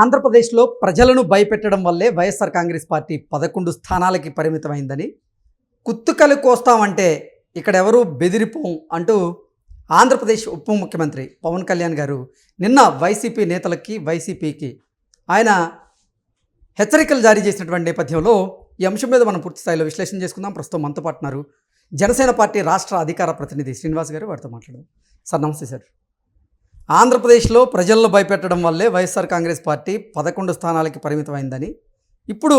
ఆంధ్రప్రదేశ్లో ప్రజలను భయపెట్టడం వల్లే వైఎస్ఆర్ కాంగ్రెస్ పార్టీ పదకొండు స్థానాలకి పరిమితమైందని కుత్తుకలు కోస్తామంటే ఇక్కడ బెదిరిపోం అంటూ ఆంధ్రప్రదేశ్ ఉప ముఖ్యమంత్రి పవన్ కళ్యాణ్ గారు నిన్న వైసీపీ నేతలకి వైసీపీకి ఆయన హెచ్చరికలు జారీ చేసినటువంటి నేపథ్యంలో ఈ అంశం మీద మనం పూర్తి స్థాయిలో విశ్లేషణ చేసుకుందాం. ప్రస్తుతం మనతో పాటున్నారు జనసేన పార్టీ రాష్ట్ర అధికార ప్రతినిధి శ్రీనివాస్ గారు. వారితో మాట్లాడు సార్ నమస్తే సార్. ఆంధ్రప్రదేశ్లో ప్రజలను భయపెట్టడం వల్లే వైఎస్ఆర్ కాంగ్రెస్ పార్టీ పదకొండు స్థానాలకి పరిమితమైందని. ఇప్పుడు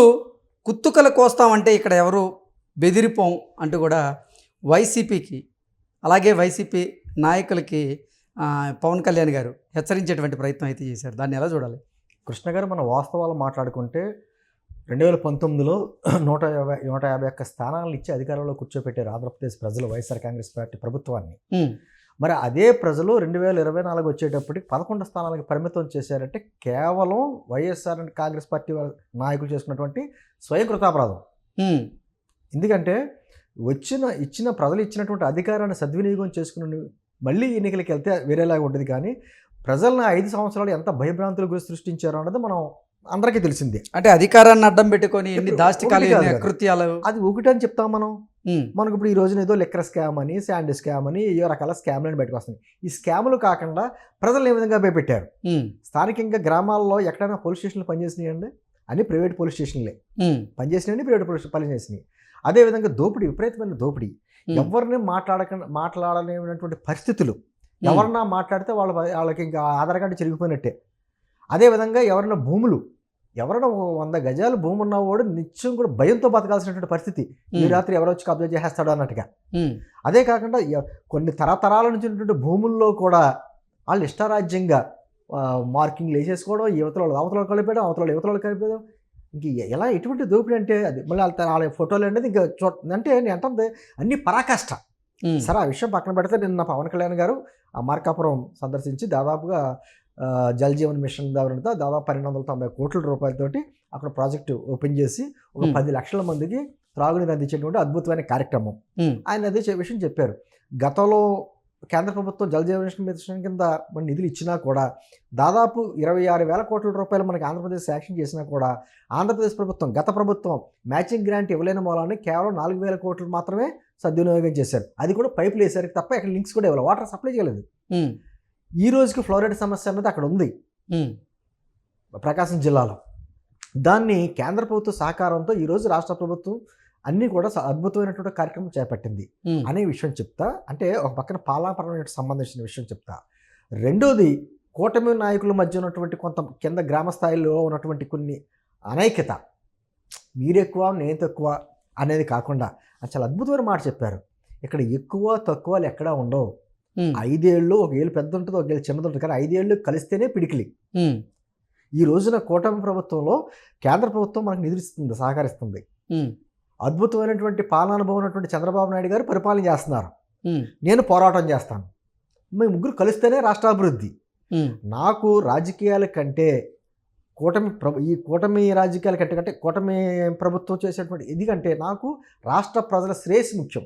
కుత్తుకలు కోస్తామంటే ఇక్కడ ఎవరు బెదిరిపోం అంటూ కూడా వైసీపీకి అలాగే వైసీపీ నాయకులకి పవన్ కళ్యాణ్ గారు హెచ్చరించేటువంటి ప్రయత్నం అయితే చేశారు. దాన్ని ఎలా చూడాలి? కృష్ణ గారు మన వాస్తవాలు మాట్లాడుకుంటే రెండు వేల పంతొమ్మిదిలో నూట యాభై నూట యాభై ఒక్క స్థానాలను ఇచ్చి అధికారంలో కూర్చోపెట్టారు ఆంధ్రప్రదేశ్ ప్రజలు వైఎస్ఆర్ కాంగ్రెస్ పార్టీ ప్రభుత్వాన్ని. మరి అదే ప్రజలు రెండు వేల ఇరవై నాలుగు వచ్చేటప్పటికి పదకొండు స్థానాలకు పరిమితం చేశారంటే కేవలం వైఎస్ఆర్ అండ్ కాంగ్రెస్ పార్టీ నాయకులు చేసుకున్నటువంటి స్వయంకృతాపరాధం ఎందుకంటే వచ్చిన ఇచ్చిన ప్రజలు ఇచ్చినటువంటి అధికారాన్ని సద్వినియోగం చేసుకుని మళ్ళీ ఎన్నికలకు వెళ్తే వేరేలాగా ఉంటుంది కానీ ప్రజలను ఐదు సంవత్సరాలు ఎంత భయభ్రాంతులు గురి సృష్టించారో అన్నది మనం అందరికీ తెలిసిందే. అంటే అధికారాన్ని అడ్డం పెట్టుకొని ఎన్ని దాష్టికాలు. అకృత్యాలు? అది ఒకటి అని చెప్తాం మనం. మనకు ఇప్పుడు ఈ రోజున ఏదో లెక్కర్ స్కామ్ అని శాండ్ స్కామ్ అని ఏదో రకాల స్కామ్లు బయటకు వస్తున్నాయి ఈ స్కాములు కాకుండా ప్రజలు ఏ విధంగా భయపెట్టారు? స్థానికంగా గ్రామాల్లో ఎక్కడైనా పోలీస్ స్టేషన్లు పనిచేసినాయండి? అన్ని ప్రైవేట్ పోలీస్ స్టేషన్లే. ఉమ్, పనిచేసినాయండి ప్రైవేట్ పోలీస్ పనిచేసినాయి అదేవిధంగా దోపిడీ విపరీతమైన దోపిడీ. ఎవరిని మాట్లాడక మాట్లాడలేనటువంటి పరిస్థితులు. ఎవరన్నా మాట్లాడితే వాళ్ళ వాళ్ళకి ఇంకా ఆధార్ కార్డు చిరిగిపోయినట్టే. అదేవిధంగా ఎవరైనా భూములు ఎవరైనా వంద గజాలు భూమి ఉన్నవాడు నిత్యం కూడా భయంతో బతకాల్సినటువంటి పరిస్థితి. ఈ రాత్రి ఎవరో వచ్చి కబ్జా చేసేస్తాడు అన్నట్టుగా. అదే కాకుండా కొన్ని తరతరాల నుంచి ఉన్నటువంటి భూముల్లో కూడా వాళ్ళు ఇష్టారాజ్యంగా మార్కింగ్లు వేసేసుకోవడం యువతల అవతల కలిపేయడం అవతల యువతల కలిపేయడం. ఇంక ఎలా ఎటువంటి దోపిడీ అంటే అది మళ్ళీ వాళ్ళ ఫోటోలు అనేది ఇంకా చూ అంటే నేను అంటుంది అన్ని పరాకాష్ట. సరే ఆ విషయం పక్కన పెడితే నిన్న పవన్ కళ్యాణ్ గారు ఆ మార్కాపురం సందర్శించి దాదాపుగా జల్ జీవన్ మిషన్ ద్వారా దాదాపు పన్నెండు వందల తొంభై కోట్ల రూపాయలతోటి అక్కడ ప్రాజెక్టు ఓపెన్ చేసి ఒక. పది లక్షల మందికి త్రాగునీరు అందించేటువంటి అద్భుతమైన కార్యక్రమం. ఆయన అదే విషయం చెప్పారు. గతంలో కేంద్ర ప్రభుత్వం జల్ జీవన్ మిషన్ మిషన్ కింద మన నిధులు ఇచ్చినా కూడా దాదాపు ఇరవై ఆరు వేల కోట్ల రూపాయలు మనకి ఆంధ్రప్రదేశ్ శాంక్షన్ చేసినా కూడా ఆంధ్రప్రదేశ్ ప్రభుత్వం గత ప్రభుత్వం మ్యాచింగ్ గ్రాంట్ ఇవ్వలేని మూలాన్ని కేవలం నాలుగు వేల కోట్లు మాత్రమే సద్వినియోగం చేశారు. అది కూడా పైపులు వేసారు తప్ప ఇక్కడ లింక్స్ కూడా ఇవ్వాలి వాటర్ సప్లై చేయలేదు. ఈ రోజుకి ఫ్లోరైడ్ సమస్య అనేది అక్కడ ఉంది. ప్రకాశం జిల్లాలో. దాన్ని కేంద్ర ప్రభుత్వ సహకారంతో ఈరోజు రాష్ట్ర ప్రభుత్వం అన్నీ కూడా అద్భుతమైనటువంటి కార్యక్రమం చేపట్టింది అనే విషయం చెప్తా. అంటే ఒక పక్కన పాలనాపరమైన సంబంధించిన విషయం చెప్తా. రెండోది కూటమి నాయకుల మధ్య ఉన్నటువంటి కొంత కింద గ్రామ స్థాయిలో ఉన్నటువంటి కొన్ని అనైక్యత. మీరెక్కువ నేను తక్కువ అనేది కాకుండా అది చాలా అద్భుతమైన మాట చెప్పారు. ఇక్కడ ఎక్కువ తక్కువలు ఎక్కడా ఉండవు. ఐదేళ్ళు ఒక ఏళ్ళు పెద్ద ఉంటుంది ఒక ఏళ్ళు చిన్నది ఉంటుంది కానీ ఐదేళ్ళు కలిస్తేనే పిడికిలి. ఈ రోజున కూటమి ప్రభుత్వంలో కేంద్ర ప్రభుత్వం మనకు నిధులిస్తుంది సహకరిస్తుంది. అద్భుతమైనటువంటి పాలనానుభవం ఉన్నటువంటి చంద్రబాబు నాయుడు గారు పరిపాలన చేస్తున్నారు. నేను పోరాటం చేస్తాను. మేము ముగ్గురు కలిస్తేనే రాష్ట్రాభివృద్ధి. నాకు రాజకీయాల కంటే కూటమి ప్రభు ఈ కూటమి రాజకీయాల కంటే కంటే కూటమి ప్రభుత్వం చేసేటువంటి ఎందుకంటే నాకు రాష్ట్ర ప్రజల శ్రేయస్సు ముఖ్యం.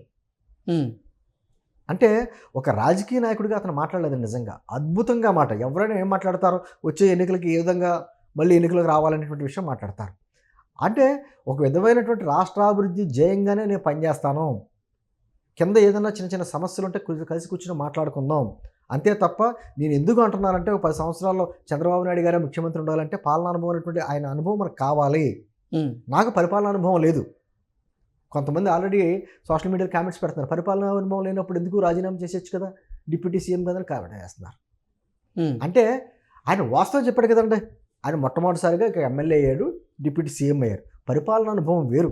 అంటే ఒక రాజకీయ నాయకుడిగా అతను మాట్లాడలేదు నిజంగా. అద్భుతంగా మాట. ఎవరైనా ఏం మాట్లాడతారు? వచ్చే ఎన్నికలకి ఏ విధంగా మళ్ళీ ఎన్నికలకు రావాలనేటువంటి విషయం మాట్లాడతారు. అంటే ఒక విధమైనటువంటి రాష్ట్రాభివృద్ధి జయంగానే నేను పనిచేస్తాను కింద ఏదైనా చిన్న చిన్న సమస్యలు ఉంటే కలిసి కూర్చొని మాట్లాడుకుందాం. అంతే తప్ప నేను ఎందుకు అంటున్నానంటే ఒక పది సంవత్సరాల్లో చంద్రబాబు నాయుడు గారే ముఖ్యమంత్రి ఉండాలంటే పాలనా అనుభవం అనేటువంటి ఆయన అనుభవం మనకు కావాలి. నాకు పరిపాలన అనుభవం లేదు. కొంతమంది ఆల్రెడీ సోషల్ మీడియా కామెంట్స్ పెడుతున్నారు. పరిపాలన అనుభవం లేనప్పుడు ఎందుకు రాజీనామా చేసేయచ్చు కదా? డిప్యూటీ సీఎం కదా కామెంట్ చేస్తున్నారు ఉమ్, అంటే ఆయన వాస్తవం చెప్పాడు కదండి. ఆయన మొట్టమొదటిసారిగా ఎమ్మెల్యే అయ్యాడు డిప్యూటీ సీఎం అయ్యారు. పరిపాలన అనుభవం వేరు.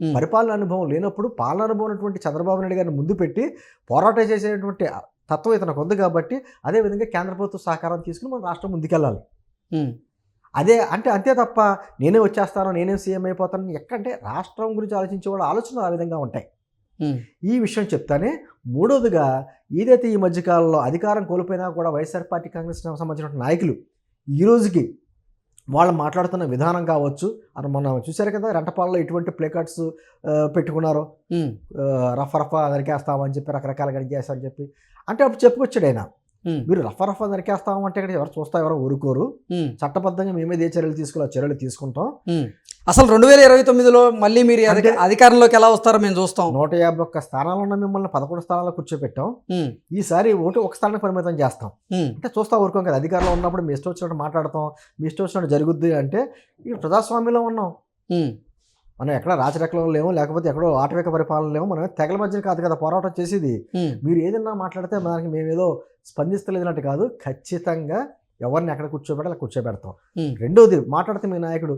పరిపాలన అనుభవం లేనప్పుడు పాలన అనుభవం ఉన్నటువంటి చంద్రబాబు నాయుడు గారిని ముందు పెట్టి పోరాటం చేసేటువంటి తత్వం ఇతనికి ఉంది కాబట్టి అదేవిధంగా కేంద్ర ప్రభుత్వ సహకారం తీసుకుని మన రాష్ట్రం ముందుకెళ్ళాలి. అదే అంటే అంతే తప్ప నేనే వచ్చేస్తాను నేనే సీఎం అయిపోతాను ఎక్కంటే రాష్ట్రం గురించి ఆలోచించే వాళ్ళ ఆలోచనలు ఆ విధంగా ఉంటాయి. ఈ విషయం చెప్తానే మూడోదిగా ఏదైతే ఈ మధ్యకాలంలో అధికారం కోల్పోయినా కూడా వైఎస్ఆర్ పార్టీ కాంగ్రెస్ సంబంధించిన నాయకులు ఈ రోజుకి వాళ్ళు మాట్లాడుతున్న విధానం కావచ్చు అని మొన్న చూశారు కదా రెంటపాలలో ఎటువంటి ప్లే కార్డ్స్ పెట్టుకున్నారో? రఫ రఫ నరికేస్తామని చెప్పి రకరకాలుగా చేస్తామని చెప్పి. అంటే అప్పుడు చెప్పుకొచ్చాడు ఆయన. మీరు రఫా రఫా నరికేస్తామంటే ఇక్కడ ఎవరు చూస్తా ఎవరు ఊరుకోరు. చట్టబద్ధంగా మేమే ఏ చర్యలు తీసుకోవాలో చర్యలు తీసుకుంటాం. అసలు రెండు వేల ఇరవై తొమ్మిదిలో మళ్ళీ మీరు అధికారంలోకి ఎలా వస్తారో మేము చూస్తాం. నూట యాభై ఒక్క స్థానాలు ఉన్న మిమ్మల్ని పదకొండు స్థానాల్లో కూర్చోబెట్టాం. ఉమ్, ఈసారి ఓటు ఒక స్థానానికి పరిమితం చేస్తాం. అంటే చూస్తా ఊరుకోం కదా అధికారంలో ఉన్నప్పుడు మీ ఇష్టం వచ్చినట్టు మాట్లాడతాం మీ ఇష్టం వచ్చినట్టు జరుగుద్ది అంటే ఈ ప్రజాస్వామ్యంలో ఉన్నాం. మనం ఎక్కడ రాచరెక్కలో లేము లేకపోతే ఎక్కడో ఆటవిక పరిపాలన లేము మనం తెగల మధ్యన కాదు కదా పోరాటం చేసేది. మీరు ఏదన్నా మాట్లాడితే దానికి మేమేదో స్పందిస్తలేదన్నట్టు కాదు ఖచ్చితంగా ఎవరిని ఎక్కడ కూర్చోబెట్టాలి అలా కూర్చోబెడతాం. రెండోది మాట్లాడితే మీ నాయకుడు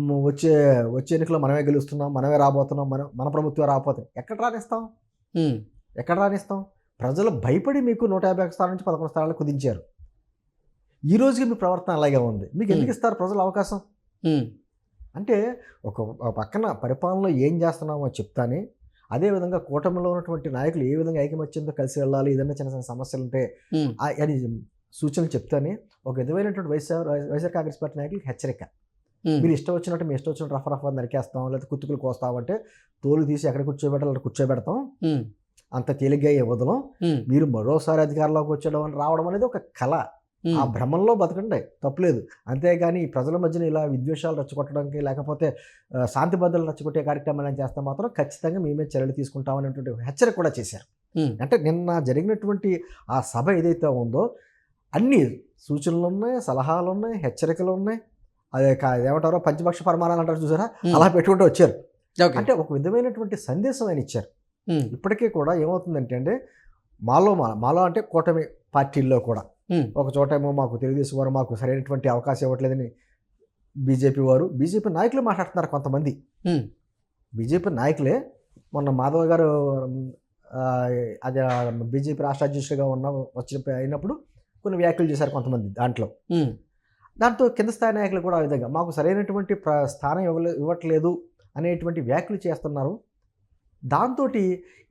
"మ్, వచ్చే వచ్చే ఎన్నికల్లో మనమే గెలుస్తున్నాం మనమే రాబోతున్నాం మన మన ప్రభుత్వం రాబోతుంది ఎక్కడ రానిస్తాం ఉమ్, ఎక్కడ రానిస్తాం ప్రజలు భయపడి మీకు నూట యాభై ఒక్క స్థానం నుంచి పదకొండు స్థానాలు కుదించారు. ఈ రోజుకి మీ ప్రవర్తన అలాగే ఉంది. మీకు ఎందుకు ఇస్తారు ప్రజలు అవకాశం? అంటే ఒక పక్కన పరిపాలనలో ఏం చేస్తున్నామో చెప్తానే అదేవిధంగా కూటమిలో ఉన్నటువంటి నాయకులు ఏ విధంగా ఐకమత్యంతో కలిసి వెళ్ళాలి ఏదైనా చిన్న చిన్న సమస్యలు ఉంటే అని సూచనలు చెప్తానే ఒక విధమైనటువంటి వైఎస్ఆర్ వైఎస్ఆర్ కాంగ్రెస్ పార్టీ నాయకులకు హెచ్చరిక. మీరు ఇష్టం వచ్చినట్టు మీ ఇష్టం వచ్చినట్టు రఫ రఫ నరికేస్తాం లేదా కుత్తుకులు కోస్తామంటే తోలు తీసి ఎక్కడ కూర్చోబెట్టాలి అక్కడ కూర్చోబెడతాం. అంత తేలిగ్గా ఇవ్వదలం మీరు మరోసారి అధికారంలోకి వచ్చేయడం రావడం అనేది ఒక కళ. ఆ భ్రమంలో బతకండి తప్పులేదు. అంతేగాని ప్రజల మధ్యన ఇలా విద్వేషాలు రెచ్చగొట్టడానికి లేకపోతే శాంతి భద్రతలు రెచ్చగొట్టే కార్యక్రమాలు చేస్తే మాత్రం ఖచ్చితంగా మేమే చర్యలు తీసుకుంటామనేటువంటి హెచ్చరిక కూడా చేశారు. అంటే నిన్న జరిగినటువంటి ఆ సభ ఏదైతే ఉందో అన్ని సూచనలు ఉన్నాయి సలహాలు ఉన్నాయి హెచ్చరికలు ఉన్నాయి. అదే ఏమంటారో పంచపక్ష పరమాణాలు అంటారు చూసారా? అలా పెట్టుకుంటూ వచ్చారు. అంటే ఒక విధమైనటువంటి సందేశం ఆయన ఇచ్చారు. ఇప్పటికీ కూడా ఏమవుతుందంటే అంటే మాలో మాలో అంటే కూటమి పార్టీల్లో కూడా ఒక చోట ఏమో మాకు తెలుగుదేశం వారు మాకు సరైనటువంటి అవకాశం ఇవ్వట్లేదని బీజేపీ వారు బీజేపీ నాయకులు మాట్లాడుతున్నారు కొంతమంది. బీజేపీ నాయకులే మొన్న మాధవ్ గారు అది బీజేపీ రాష్ట్ర అధ్యక్షుడిగా ఉన్న వచ్చిన అయినప్పుడు కొన్ని వ్యాఖ్యలు చేశారు కొంతమంది దాంట్లో. దాంతో కింద స్థాయి నాయకులు కూడా ఆ విధంగా మాకు సరైనటువంటి ప్ర స్థానం ఇవ్వలే ఇవ్వట్లేదు అనేటువంటి వ్యాఖ్యలు చేస్తున్నారు. దాంతో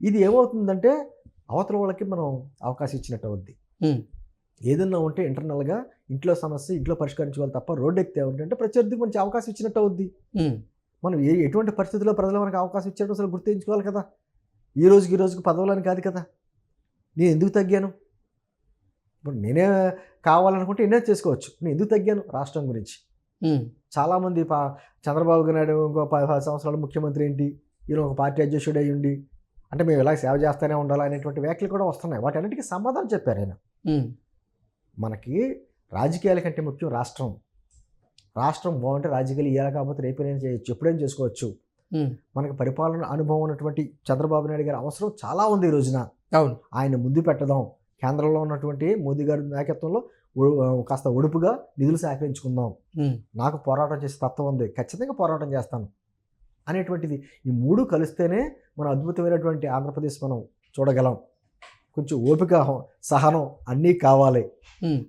ఇది ఏమవుతుందంటే అవతల వాళ్ళకి మనం అవకాశం ఇచ్చినట్టు అవుద్ది. ఏదన్నా ఉంటే ఇంటర్నల్గా ఇంట్లో సమస్య ఇంట్లో పరిష్కరించుకోవాలి తప్ప రోడ్డు ఎక్కితే ఉంటే ప్రత్యర్థికి మంచి అవకాశం ఇచ్చినట్టు అవుద్ది. మనం ఏ ఎటువంటి పరిస్థితుల్లో ప్రజలు మనకు అవకాశం ఇచ్చాడో అసలు గుర్తించుకోవాలి కదా. ఈ రోజుకి ఈ రోజుకి పదవులని కాదు కదా. నేను ఎందుకు తగ్గాను? ఇప్పుడు నేనే కావాలనుకుంటే ఎన్నో చేసుకోవచ్చు. నేను ఎందుకు తగ్గాను? రాష్ట్రం గురించి. చాలామంది పా చంద్రబాబు నాయుడు ఇంకో పది పది సంవత్సరాలు ముఖ్యమంత్రి ఏంటి? ఈయన ఒక పార్టీ అధ్యక్షుడు అయ్యి ఉండి అంటే మేము ఇలా సేవ చేస్తూనే ఉండాలి అనేటువంటి వ్యాఖ్యలు కూడా వస్తున్నాయి. వాటన్నిటికీ సమాధానం చెప్పారు ఆయన. మనకి రాజకీయాల కంటే ముఖ్యం రాష్ట్రం. రాష్ట్రం బాగుంటే రాజకీయాలు ఇవ్వాలి కాకపోతే రేపైనా చేయొచ్చు ఎప్పుడైనా చేసుకోవచ్చు. మనకి పరిపాలన అనుభవం ఉన్నటువంటి చంద్రబాబు నాయుడు గారి అవసరం చాలా ఉంది ఈ రోజున. అవును. ఆయన ముందు పెట్టదాం. కేంద్రంలో ఉన్నటువంటి మోదీ గారి నాయకత్వంలో కాస్త ఒడుపుగా నిధులు సేకరించుకుందాం. నాకు పోరాటం చేసే తత్వం ఉంది. ఖచ్చితంగా పోరాటం చేస్తాను. అనేటువంటిది ఈ మూడు కలిస్తేనే మన అద్భుతమైనటువంటి ఆంధ్రప్రదేశ్ మనం చూడగలం. కొంచెం ఓపిక సహనం అన్నీ కావాలి.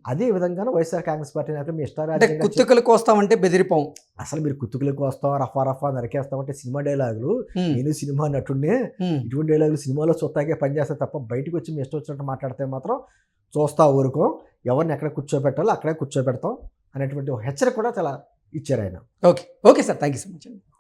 అదే విధంగానే వైఎస్ఆర్ కాంగ్రెస్ పార్టీ నాయకులు మీ చే- కుత్తుకలు కోస్తామంటే బెదిరిపోం. అసలు మీరు కుత్తుకులకు వస్తాం రఫా రఫా నరికేస్తామంటే సినిమా డైలాగులు నేను సినిమా నటుడినే ఇటువంటి డైలాగులు సినిమాలో చూస్తాకే పనిచేస్తే తప్ప బయటకు వచ్చి మీ ఇష్టం వచ్చినట్టు మాట్లాడితే మాత్రం చూస్తా ఊరుకో. ఎవరిని ఎక్కడ కూర్చోబెట్టాలో అక్కడే కూర్చోబెడతాం అనేటువంటి ఒక హెచ్చరిక కూడా చాలా ఇచ్చారు ఆయన. Okay. Okay sir. Thank you so much అండి.